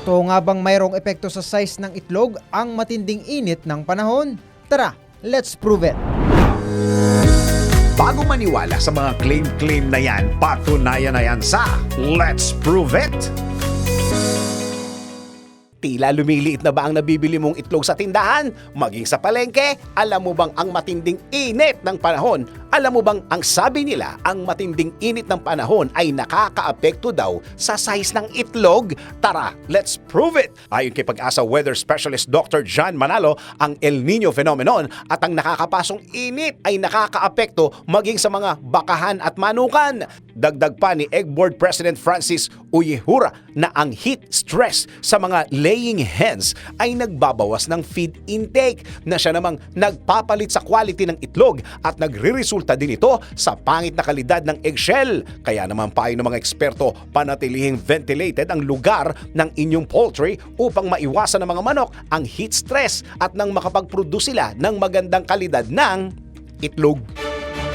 Totoo nga bang mayroong epekto sa size ng itlog ang matinding init ng panahon? Tara, let's prove it! Bago maniwala sa mga claim-claim na yan, patunayan na yan sa Let's Prove It! Tila lumiliit na ba ang nabibili mong itlog sa tindahan? Maging sa palengke, alam mo bang ang matinding init ng panahon? Alam mo bang ang sabi nila, ang matinding init ng panahon ay nakakaapekto daw sa size ng itlog? Tara, let's prove it! Ayon kay pag-asa weather specialist Dr. John Manalo, ang El Nino phenomenon at ang nakakapasong init ay nakakaapekto maging sa mga bakahan at manukan. Dagdag pa ni Egg Board President Francis Uyehura na ang heat stress sa mga laying hens ay nagbabawas ng feed intake na siya namang nagpapalit sa quality ng itlog at nagre-resulta din ito sa pangit na kalidad ng eggshell. Kaya naman payo ng mga eksperto panatilihing ventilated ang lugar ng inyong poultry upang maiwasan ng mga manok ang heat stress at nang makapag-produce sila ng magandang kalidad ng itlog.